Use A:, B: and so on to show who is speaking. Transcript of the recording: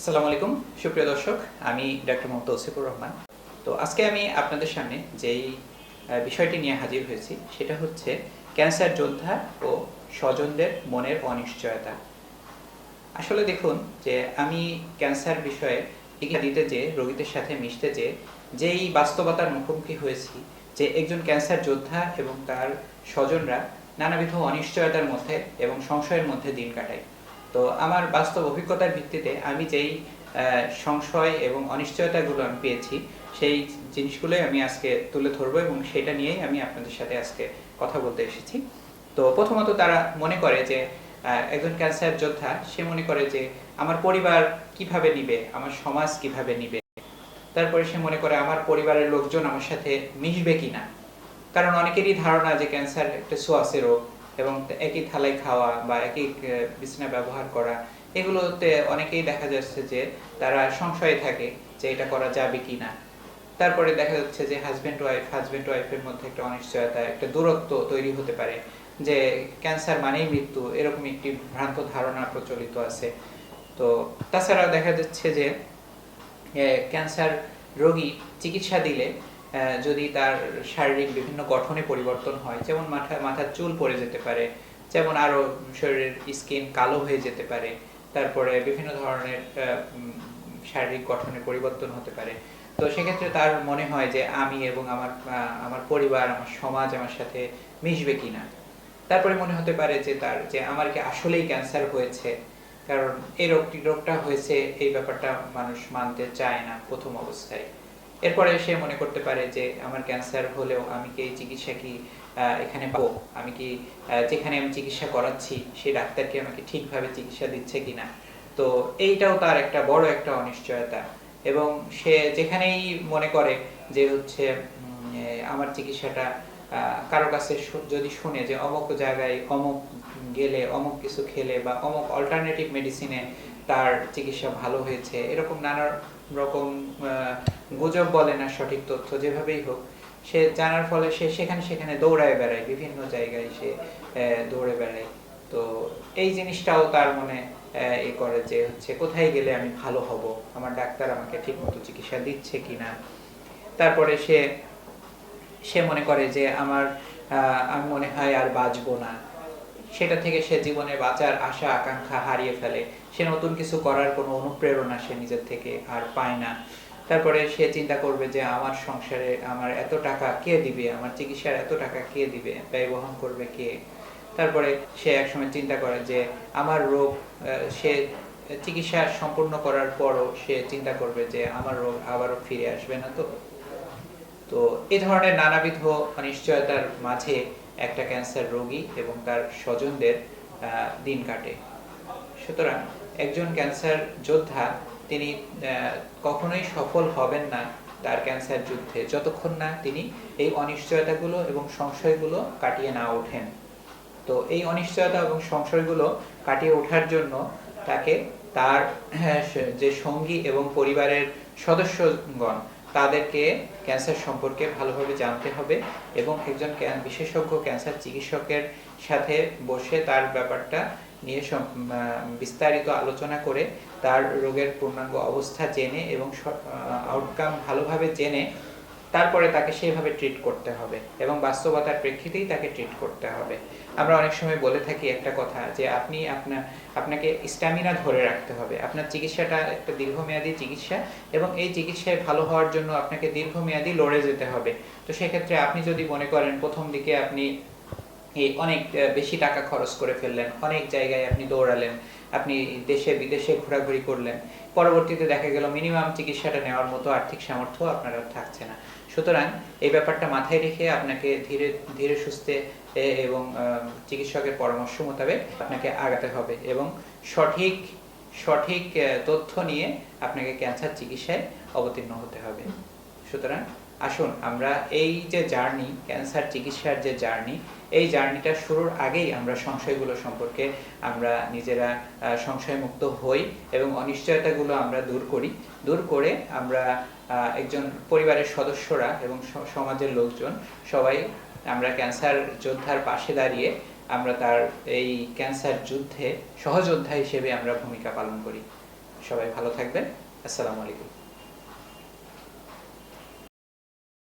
A: আসসালামু আলাইকুম, সুপ্রিয় দর্শক, আমি ডক্টর মোহাম্মদ তৌসিফুর রহমান। তো আজকে আমি আপনাদের সামনে যেই বিষয়টি নিয়ে হাজির হয়েছি, সেটা হচ্ছে ক্যান্সার যোদ্ধা ও স্বজনদের মনের অনিশ্চয়তা। আসলে দেখুন যে আমি ক্যান্সার বিষয়ে টিকা দিতে যে, রোগীদের সাথে মিশতে যে, যেই বাস্তবতার মুখোমুখি হয়েছি, যে একজন ক্যান্সার যোদ্ধা এবং তার স্বজনরা নানাবিধ অনিশ্চয়তার মধ্যে এবং সংশয়ের মধ্যে দিন কাটায়। তো আমার বাস্তব অভিজ্ঞতার ভিত্তিতে আমি যেই সংশয় এবং অনিশ্চয়তাগুলো আমি পেয়েছি, সেই জিনিসগুলোই আমি আজকে তুলে ধরবো এবং সেটা নিয়েই আমি আপনাদের সাথে আজকে কথা বলতে এসেছি। তো প্রথমত তারা মনে করে যে একজন ক্যান্সার যোদ্ধা, সে মনে করে যে, আমার পরিবার কীভাবে নিবে? আমার সমাজ কীভাবে নিবে? তারপরে সে মনে করে, আমার পরিবারের লোকজন আমার সাথে মিশবে কিনা? কারণ অনেকেরই ধারণা যে ক্যান্সার একটা সোয়াসে রোগ এবং একই থালায় খাওয়া বা একই বিছানা ব্যবহার করা, এগুলোতে অনেকেই দেখা যাচ্ছে যে তারা সংশয়ে থাকে যে এটা করা যাবে কিনা। তারপরে দেখা যাচ্ছে যে হাজব্যান্ড ওয়াইফ হাজব্যান্ড ওয়াইফের মধ্যে একটা অনিশ্চয়তা, একটা দূরত্ব তৈরি হতে পারে যে ক্যান্সার মানেই মৃত্যু, এরকম একটি ভ্রান্ত ধারণা প্রচলিত আছে। তো তাছাড়া দেখা যাচ্ছে যে ক্যান্সার রোগী চিকিৎসা দিলে যদি তার শারীরিক বিভিন্ন গঠনে পরিবর্তন হয়, যেমন মাথা, মাথার চুল পড়ে যেতে পারে, যেমন আরও শরীরের স্কিন কালো হয়ে যেতে পারে, তারপরে বিভিন্ন ধরনের শারীরিক গঠনে পরিবর্তন হতে পারে। তো সেক্ষেত্রে তার মনে হয় যে আমি এবং আমার আমার পরিবার, আমার সমাজ আমার সাথে মিশবে কিনা। তারপরে মনে হতে পারে যে তার, যে আমার কি আসলেই ক্যান্সার হয়েছে, কারণ এই রোগটি, রোগটা হয়েছে, এই ব্যাপারটা মানুষ মানতে চায় না প্রথম অবস্থায়। এরপরে সে মনে করতে পারে যে আমার ক্যান্সার হলেও আমি কি এই চিকিৎসা কি এখানে পাবো? আমি কি যেখানে আমি চিকিৎসা করাচ্ছি সেই ডাক্তার কি আমাকে ঠিকভাবে চিকিৎসা দিচ্ছে কিনা? তো এইটাও তার একটা বড় একটা অনিশ্চয়তা। এবং সে যেখানেই মনে করে যে হচ্ছে আমার চিকিৎসাটা কারও কাছে যদি শুনে যে অমুক জায়গায় অমুক গেলে, অমুক কিছু খেলে বা অমুক অল্টারনেটিভ মেডিসিনে তার চিকিৎসা ভালো হয়েছে, এরকম নানা রকম গুজব বলে না সঠিক তথ্য, যেভাবেই হোক। সে জানার ফলে সে সেখানে সেখানে দৌড়ায় বেড়ায়, বিভিন্ন জায়গায় সে দৌড়ে বেড়ায়। তো এই জিনিসটাও তার মনে, এ করে যে হচ্ছে, কোথায় গেলে আমি ভালো হব? আমার ডাক্তার আমাকে ঠিকমতো চিকিৎসা দিচ্ছে কিনা? তারপরে সে সে মনে করে যে আমার আমি মনে হয় আর বাঁচবো না। সেটা থেকে সে জীবনে বাঁচার আশা, আকাঙ্ক্ষা হারিয়ে ফেলে। সে নতুন কিছু করার কোনো অনুপ্রেরণা সে নিজের থেকে আর পায় না। তারপরে সে চিন্তা করবে যে আমার সংসারে আমার এত টাকা কে দিবে? আমার চিকিৎসার এত টাকা কে দিবে? ব্যয় বহন করবে কে? তারপরে সে একসময় চিন্তা করে যে আমার রোগ সে চিকিৎসা সম্পূর্ণ করার পরও সে চিন্তা করবে যে আমার রোগ আবারও ফিরে আসবে না তো? তো এই ধরনের নানাবিধ অনিশ্চয়তার মাঝে একটা ক্যান্সার রোগী এবং তার স্বজনদের দিন কাটে। সুতরাং একজন ক্যান্সার যোদ্ধা তিনি কখনোই সফল হবেন না তার ক্যান্সার যুদ্ধে যতক্ষণ না তিনি এই অনিশ্চয়তাগুলো এবং সংশয়গুলো কাটিয়ে না ওঠেন। তো এই অনিশ্চয়তা এবং সংশয়গুলো কাটিয়ে ওঠার জন্য তাকে তার হ্যাঁ, যে সঙ্গী এবং পরিবারের সদস্যগণ তাদেরকে ক্যান্সার সম্পর্কে ভালোভাবে জানতে হবে এবং একজন বিশেষজ্ঞ ক্যান্সার চিকিৎসকের সাথে বসে তার ব্যাপারটা নিয়ে বিস্তারিত আলোচনা করে তার রোগের পূর্ণাঙ্গ অবস্থা জেনে এবং আউটকাম ভালোভাবে জেনে তারপরে তাকে সেইভাবে ট্রিট করতে হবে এবং বাস্তবতার প্রেক্ষিতেই তাকে ট্রিট করতে হবে। আমরা অনেক সময় বলে থাকি একটা কথা যে আপনি আপনার আপনাকে স্ট্যামিনা ধরে রাখতে হবে। আপনার চিকিৎসাটা একটা দীর্ঘমেয়াদী চিকিৎসা এবং এই চিকিৎসায় ভালো হওয়ার জন্য আপনাকে দীর্ঘমেয়াদী লড়ে যেতে হবে। তো সেক্ষেত্রে আপনি যদি মনে করেন প্রথম দিকে আপনি অনেক বেশি টাকা খরচ করে ফেললেন, অনেক জায়গায় আপনি দৌড়ালেন, আপনি দেশে, বিদেশে ঘোরাঘুরি করলেন। পরবর্তীতে দেখা গেল মিনিমাম চিকিৎসাটা নেওয়ার মতো আর্থিক সামর্থ্য আপনার আর থাকছে না। সুতরাং এই ব্যাপারটা মাথায় রেখে আপনাকে ধীরে ধীরে সুস্থে এবং চিকিৎসকের পরামর্শ মোতাবেক আপনাকে আগাতে হবে এবং সঠিক সঠিক তথ্য নিয়ে আপনাকে ক্যান্সার চিকিৎসায় অবতীর্ণ হতে হবে। সুতরাং আসুন, আমরা এই যে জার্নি, ক্যান্সার চিকিৎসার যে জার্নি, এই জার্নিটা শুরুর আগেই আমরা সংশয়গুলো সম্পর্কে আমরা নিজেরা সংশয়মুক্ত হই এবং অনিশ্চয়তাগুলো আমরা দূর করি। দূর করে আমরা একজন পরিবারের সদস্যরা এবং সমাজের লোকজন সবাই আমরা ক্যান্সার যোদ্ধার পাশে দাঁড়িয়ে আমরা তার এই ক্যান্সার যুদ্ধে সহযোদ্ধা হিসেবে আমরা ভূমিকা পালন করি। সবাই ভালো থাকবেন। আসসালামু আলাইকুম।